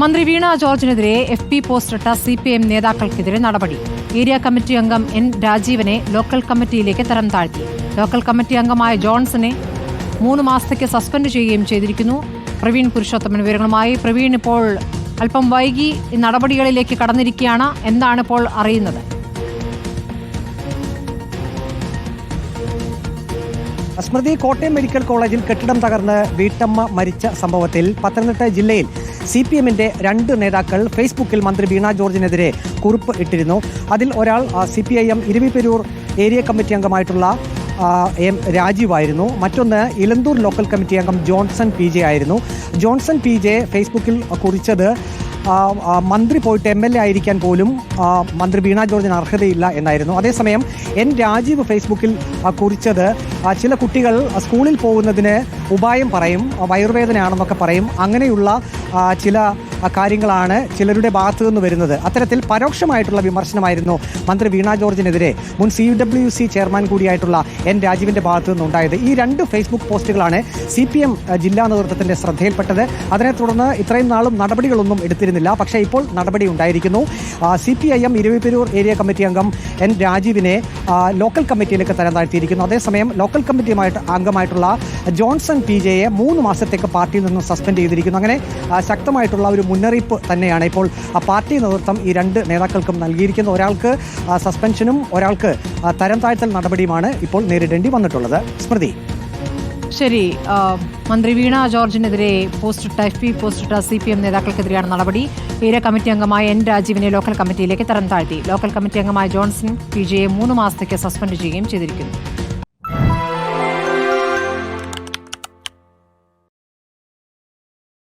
മന്ത്രി വീണ ജോർജിനെതിരെ F P പോസ്റ്റിട്ട സി പി എം നേതാക്കൾക്കെതിരെ നടപടി. ഏരിയ കമ്മിറ്റി അംഗം എൻ രാജീവനെ ലോക്കൽ കമ്മിറ്റിയിലേക്ക് തരം താഴ്ത്തി. ലോക്കൽ കമ്മിറ്റി അംഗമായ ജോൺസനെ മൂന്ന് മാസത്തേക്ക് സസ്പെൻഡ് ചെയ്യുകയും ചെയ്തിരിക്കുന്നു. പ്രവീൺ പുരുഷോത്തമൻ വിവരങ്ങളുമായി. പ്രവീൺ ഇപ്പോൾ അല്പം വൈകി നടപടികളിലേക്ക് കടന്നിരിക്കുകയാണ്. എന്താണ് ഇപ്പോൾ അറിയുന്നത്? സ്മൃതി കോട്ടയം മെഡിക്കൽ കോളേജിൽ കെട്ടിടം തകർന്ന് വീട്ടമ്മ മരിച്ച സംഭവത്തിൽ പത്തനംതിട്ട ജില്ലയിൽ സി പി എമ്മിന്റെ രണ്ട് നേതാക്കൾ ഫേസ്ബുക്കിൽ മന്ത്രി വീണ ജോർജിനെതിരെ കുറിപ്പ് ഇട്ടിരുന്നു. അതിൽ ഒരാൾ C P I M Eraviperoor area committee അംഗമായിട്ടുള്ള M രാജീവായിരുന്നു മറ്റൊന്ന് ഇലന്തൂർ ലോക്കൽ കമ്മിറ്റി അംഗം ജോൺസൺ പി ജെ ആയിരുന്നു. ജോൺസൺ പി ജെ ഫേസ്ബുക്കിൽ കുറിച്ചത് മന്ത്രി പോയിട്ട് എം എൽ എ ആയിരിക്കാൻ പോലും മന്ത്രി വീണ ജോർജിന് അർഹതയില്ല എന്നായിരുന്നു. അതേസമയം എൻ രാജീവ് ഫേസ്ബുക്കിൽ കുറിച്ചത് ചില കുട്ടികൾ സ്കൂളിൽ പോകുന്നതിന് ഉപായം പറയും വയറുവേദനയാണെന്നൊക്കെ പറയും. അങ്ങനെയുള്ള ചില കാര്യങ്ങളാണ് ചിലരുടെ ഭാഗത്തു നിന്ന് വരുന്നത്. അത്തരത്തിൽ പരോക്ഷമായിട്ടുള്ള വിമർശനമായിരുന്നു മന്ത്രി വീണ ജോർജിനെതിരെ മുൻ സി ഡബ്ല്യു സി ചെയർമാൻ കൂടിയായിട്ടുള്ള എൻ രാജീവിന്റെ ഭാഗത്തു നിന്നുണ്ടായത്. ഈ രണ്ട് ഫേസ്ബുക്ക് പോസ്റ്റുകളാണ് സി പി എം ജില്ലാ നേതൃത്വത്തിന്റെ ശ്രദ്ധയിൽപ്പെട്ടത്. അതിനെ തുടർന്ന് ഇത്രയും നാളും നടപടികളൊന്നും എടുത്തിരുന്നില്ല. പക്ഷേ ഇപ്പോൾ നടപടി ഉണ്ടായിരിക്കുന്നു. C P I M Eraviperoor area committee അംഗം എൻ രാജീവിനെ ലോക്കൽ കമ്മിറ്റിയിലേക്ക് തരം താഴ്ത്തിയിരിക്കുന്നു അതേസമയം ലോക്കൽ കമ്മിറ്റിയുമായിട്ട് അംഗമായിട്ടുള്ള ജോൺസൺ പി ജെയെ മൂന്ന് മാസത്തേക്ക് പാർട്ടിയിൽ നിന്നും സസ്പെൻഡ് ചെയ്തിരിക്കുന്നു. അങ്ങനെ ശക്തമായിട്ടുള്ള ഒരു മുന്നറിയിപ്പ് തന്നെയാണ്. ഇപ്പോൾ ആ പാർട്ടി നേതൃത്വം ഈ രണ്ട് നേതാക്കൾക്കും നൽകിയിരിക്കുന്നത് ഒരാൾക്ക് സസ്പെൻഷനും ഒരാൾക്ക് തരം താഴ്ത്തൽ നടപടിയുമാണ് ഇപ്പോൾ നേരിടേണ്ടി വന്നിട്ടുള്ളത്. സ്മൃതി. ശരി മന്ത്രി വീണ ജോർജിനെതിരെ പോസ്റ്റിട്ട എഫ് പി പോസ്റ്റിട്ട സി പി എം നേതാക്കൾക്കെതിരെയാണ് നടപടി. ഏരിയ കമ്മിറ്റി അംഗമായ എൻ രാജീവിനെ ലോക്കൽ കമ്മിറ്റിയിലേക്ക് തരം താഴ്ത്തി. ലോക്കൽ കമ്മിറ്റി അംഗമായ ജോൺസൺ പി ജെയെ മൂന്ന് മാസത്തേക്ക് സസ്പെൻഡ് ചെയ്യുകയും ചെയ്തിരിക്കുന്നു.